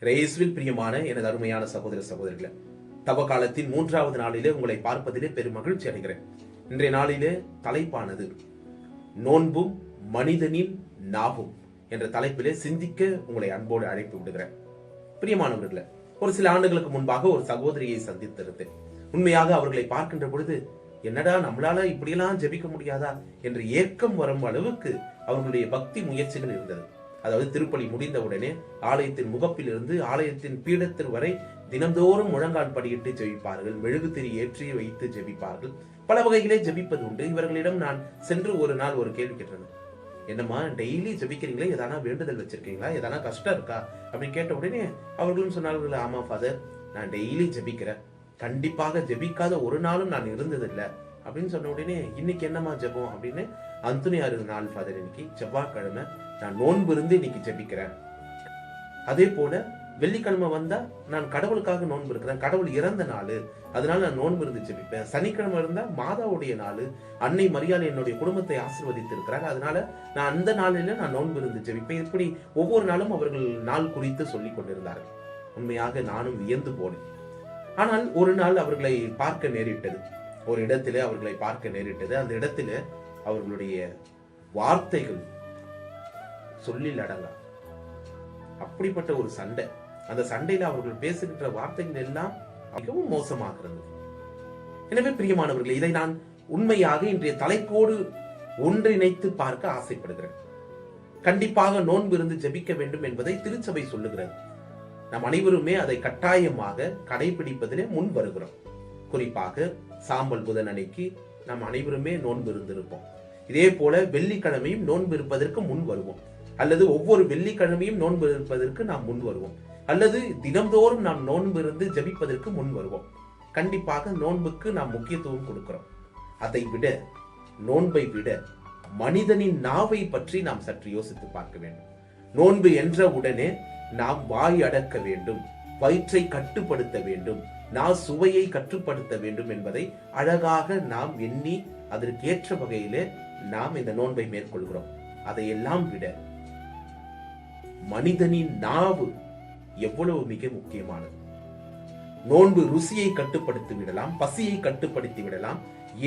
ரேஸ்வில் பிரியமான எனது அருமையான சகோதர சகோதரிகளை தவ காலத்தின் மூன்றாவது நாளிலே உங்களை பார்ப்பதிலே பெரும் மகிழ்ச்சி அடைகிறேன். இன்றைய நாளிலே தலைப்பானது நோன்பும் மனிதனின் நாவும் என்ற தலைப்பிலே சிந்திக்க உங்களை அன்போடு அழைப்பு விடுகிறேன். பிரியமானவர்களே ஒரு சில ஆண்டுகளுக்கு முன்பாக ஒரு சகோதரியை சந்தித்திருந்தேன். உண்மையாக அவர்களை பார்க்கின்ற பொழுது என்னடா நம்மளால இப்படியெல்லாம் ஜெபிக்க முடியாதா? என்று ஏக்கம் வரும் அளவுக்கு அவர்களுடைய பக்தி முயற்சிகள் இருந்தது. அதாவது திருப்பலி முடிந்தவுடனே ஆலயத்தின் முகப்பிலிருந்து ஆலயத்தின் பீடத்தில் வரை தினந்தோறும் முழங்கால் படியிட்டு ஜெபிப்பார்கள் மெழுகு திரி ஏற்றி வைத்து ஜெபிப்பார்கள். பல வகைகளே ஜெபிப்பது உண்டு. இவர்களிடம் நான் சென்று ஒரு நாள் ஒரு கேள்வி கேட்டேன். என்னம்மா டெய்லி ஜெபிக்கிறீங்களே? எதனா வேண்டுதல் வச்சிருக்கீங்களா? எதனா கஷ்டம் இருக்கா? அப்படின்னு கேட்ட உடனே அவர்களும் சொன்னார்கள் ஆமா ஃபாதர் நான் டெய்லி ஜெபிக்கிறேன். கண்டிப்பாக ஜெபிக்காத ஒரு நாளும் நான் இருந்ததில்லை. அப்படின்னு சொன்ன உடனே இன்னைக்கு என்னம்மா ஜெபம்? அப்படின்னு அந்துனியாரு நாள் ஃபாதர் இன்னைக்கு செவ்வாய்க்கிழமை. நான் நோன்பு இருந்து இன்னைக்கு ஜெபிக்கிறேன். அதே போல வெள்ளிக்கிழமை வந்தா நான் கடவுளுக்காக நோன்பு இருக்கிறேன் கடவுள் இறந்த நாள். அதனால நான் நோன்பு இருந்து ஜெபிப்பேன். சனிக்கிழமை இருந்தா மாதாவுடைய நாள். அன்னை மரியாதை என்னுடைய குடும்பத்தை ஆசிர்வதித்து இருக்கிறாங்க அதனால நான் அந்த நாளில நான் நோன்பு இருந்து ஜெபிப்பேன். இப்படி ஒவ்வொரு நாளும் அவர்கள் நாள் குறித்து சொல்லி கொண்டிருந்தார்கள். உண்மையாக நானும் வியந்து போனேன். ஆனால் ஒரு நாள் அவர்களை பார்க்க நேரிட்டது. ஒரு இடத்திலே அவர்களை பார்க்க நேரிட்டது. அந்த இடத்துல அவர்களுடைய வார்த்தைகள் சொல்லில் அடங்கா அப்படிப்பட்ட ஒரு சண்டை. அந்த சண்டையில அவர்கள் பேசுகின்ற வார்த்தைகள் எல்லாம் மிகவும் மோசமாகிறது. எனவே பிரியமானவர்களே இதை நான் உண்மையாக இன்றைய தலைப்போடு ஒன்றிணைத்து பார்க்க ஆசைப்படுகிறேன். கண்டிப்பாக நோன்பு இருந்து ஜெபிக்க வேண்டும் என்பதை திருச்சபை சொல்லுகிறது. நம் அனைவருமே அதை கட்டாயமாக கடைபிடிப்பதிலே முன் வருகிறோம். குறிப்பாக சாம்பல் புதன் அன்னைக்கு நாம் அனைவருமே நோன்பு இருந்திருப்போம். இதே போல வெள்ளிக்கிழமையும் நோன்பு இருப்பதற்கு முன் வருவோம். அல்லது ஒவ்வொரு வெள்ளிக்கிழமையும் நோன்பு இருப்பதற்கு நாம் முன் வருவோம். அல்லது தினம்தோறும் நாம் நோன்பு இருந்து ஜெபிப்பதற்கு முன் வருவோம். கண்டிப்பாக நோன்புக்கு நாம் முக்கியத்துவம் கொடுக்கிறோம். அதை விட நோன்பை விட மனிதனின் நாவை பற்றி நாம் சற்று யோசித்து பார்க்க வேண்டும். நோன்பு என்ற உடனே நாம் வாய் அடக்க வேண்டும் வயிற்றை கட்டுப்படுத்த வேண்டும் நான் சுவையை கட்டுப்படுத்த வேண்டும் என்பதை அழகாக நாம் எண்ணி அதற்கேற்ற வகையிலே நாம் இந்த நோன்பை மேற்கொள்கிறோம். அதையெல்லாம் விட மனிதனின் நாவு எவ்வளவு மிக முக்கியமானது? நோன்பு ருசியை கட்டுப்படுத்தி விடலாம் பசியை கட்டுப்படுத்தி விடலாம்.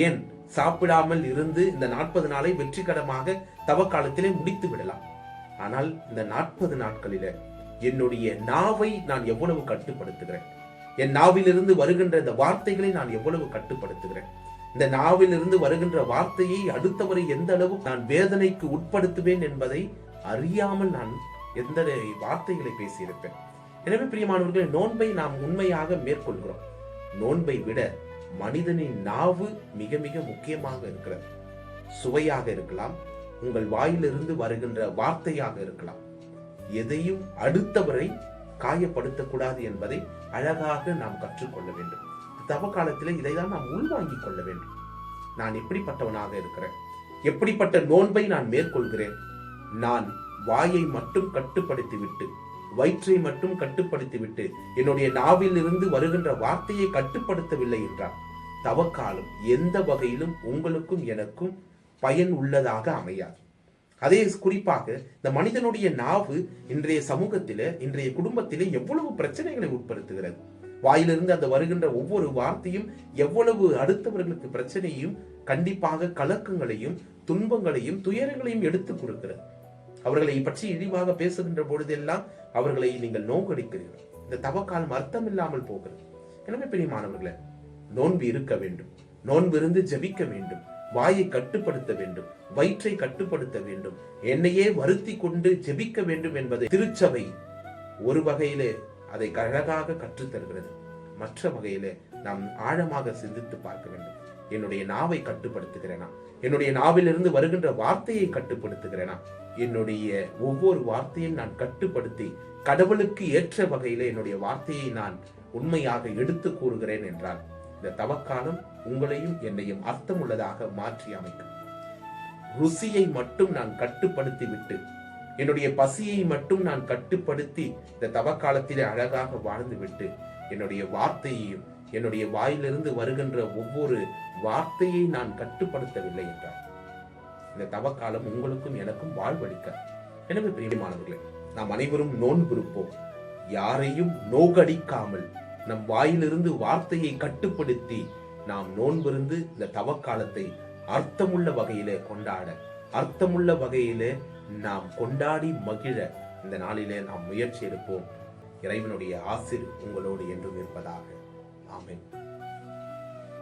ஏன்? சாப்பிடாமல் இருந்து இந்த நாற்பது நாளை வெற்றிகரமாக தவக்காலத்திலே முடித்து விடலாம். ஆனால் இந்த நாற்பது நாட்களில என்னுடைய நாவை நான் எவ்வளவு கட்டுப்படுத்துகிறேன்? என் நாவிலிருந்து வருகின்ற இந்த வார்த்தைகளை நான் எவ்வளவு கட்டுப்படுத்துகிறேன்? இந்த நாவிலிருந்து வருகின்ற வார்த்தையை அடுத்தவரை எந்த அளவு நான் வேதனைக்கு உட்படுத்துவேன் என்பதை அறியாமல் நான் எந்த வார்த்தைகளை பேசியிருப்பேன்? எனவே பிரியமானவர்களே நோன்பை நாம் உண்மையாக மேற்கொள்கிறோம். நோன்பை விட மனிதனின் நாவு மிக மிக முக்கியமாக இருக்கிறது. சுவையாக இருக்கலாம் உங்கள் வாயிலிருந்து வருகின்ற வார்த்தையாக இருக்கலாம். எதையும் அடுத்தவரை காயப்படுத்தக்கூடாது என்பதை அழகாக நாம் கற்றுக்கொள்ள வேண்டும். தவ காலத்தில் இதைதான் நாம் உள்வாங்கிக் கொள்ள வேண்டும். நான் எப்படிப்பட்டவனாக இருக்கிறேன்? எப்படிப்பட்ட நோன்பை நான் மேற்கொள்கிறேன்? நான் வாயை மட்டும் கட்டுப்படுத்திவிட்டு வயிற்றை மட்டும் கட்டுப்படுத்திவிட்டு என்னுடைய நாவில் இருந்து வருகின்ற வார்த்தையை கட்டுப்படுத்தவில்லை என்றால் தவக்காலம் எந்த வகையிலும் உங்களுக்கும் எனக்கும் பயன் உள்ளதாக அமையாது. அதே குறிப்பாக இந்த மனிதனுடைய நாவு இன்றைய சமூகத்தில இன்றைய குடும்பத்திலே எவ்வளவு பிரச்சனைகளை உட்படுத்துகிறது. வாயிலிருந்து அந்த வருகின்ற ஒவ்வொரு வார்த்தையும் எவ்வளவு அடுத்தவர்களுக்கு பிரச்சனையும் கண்டிப்பாக கலக்கங்களையும் துன்பங்களையும் துயரங்களையும் எடுத்து கொடுக்கிறது. அவர்களை பற்றி இழிவாக பேசுகின்ற பொழுதெல்லாம் அவர்களை நீங்கள் நோக்கடிக்கிறீர்கள். இந்த தவக்காலம் அர்த்தம் இல்லாமல் போகிறது. எனவே பிரியமானவர்களே நோன்பு இருக்க வேண்டும். நோன்பு இருந்து ஜபிக்க வேண்டும். வாயை கட்டுப்படுத்த வேண்டும். வயிற்றை கட்டுப்படுத்த வேண்டும். என்னையே வருத்தி கொண்டு ஜெபிக்க வேண்டும் என்பதை திருச்சபை ஒரு வகையிலே அதை அழகாக கற்றுத்தருகிறது. மற்ற வகையிலே நாம் ஆழமாக சிந்தித்து பார்க்க வேண்டும். என்னுடைய நாவை கட்டுப்படுத்துகிறேனா? என்னுடைய நாவிலிருந்து வருகின்ற வார்த்தையை கட்டுப்படுத்துகிறேனா? என்னுடைய ஒவ்வொரு வார்த்தையும் நான் கட்டுப்படுத்தி கடவுளுக்கு ஏற்ற வகையில என்னுடைய வார்த்தையை நான் உண்மையாக எடுத்து கூறுகிறேன் என்றால் இந்த தவக்காலம் உங்களையும் என்னையும் அர்த்தமுள்ளதாக மாற்றி அமைக்கும். ருசியை மட்டும் நான் கட்டுப்படுத்தி விட்டு என்னுடைய பசியை மட்டும் நான் கட்டுப்படுத்தி இந்த தவக்காலத்திலே அழகாக வாழ்ந்து விட்டு என்னுடைய வார்த்தையையும் என்னுடைய வாயிலிருந்து வருகின்ற ஒவ்வொரு வார்த்தையை நான் கட்டுப்படுத்தவில்லை என்றார். இந்த தவக்காலம் உங்களுக்கும் எனக்கும் வாழ்வளிக்க. எனவே பிரியமானவர்களே நாம் அனைவரும் நோன்பு இருப்போம் யாரையும் நோகடிக்காமல் நம் வாயிலிருந்து வார்த்தையை கட்டுப்படுத்தி நாம் நோன்பிருந்து இந்த தவக்காலத்தை அர்த்தமுள்ள வகையிலே கொண்டாட அர்த்தமுள்ள வகையிலே நாம் கொண்டாடி மகிழ இந்த நாளிலே நாம் முயற்சி எடுப்போம். இறைவனுடைய ஆசிர் உங்களோடு என்றும் இருப்பதாக. Amen.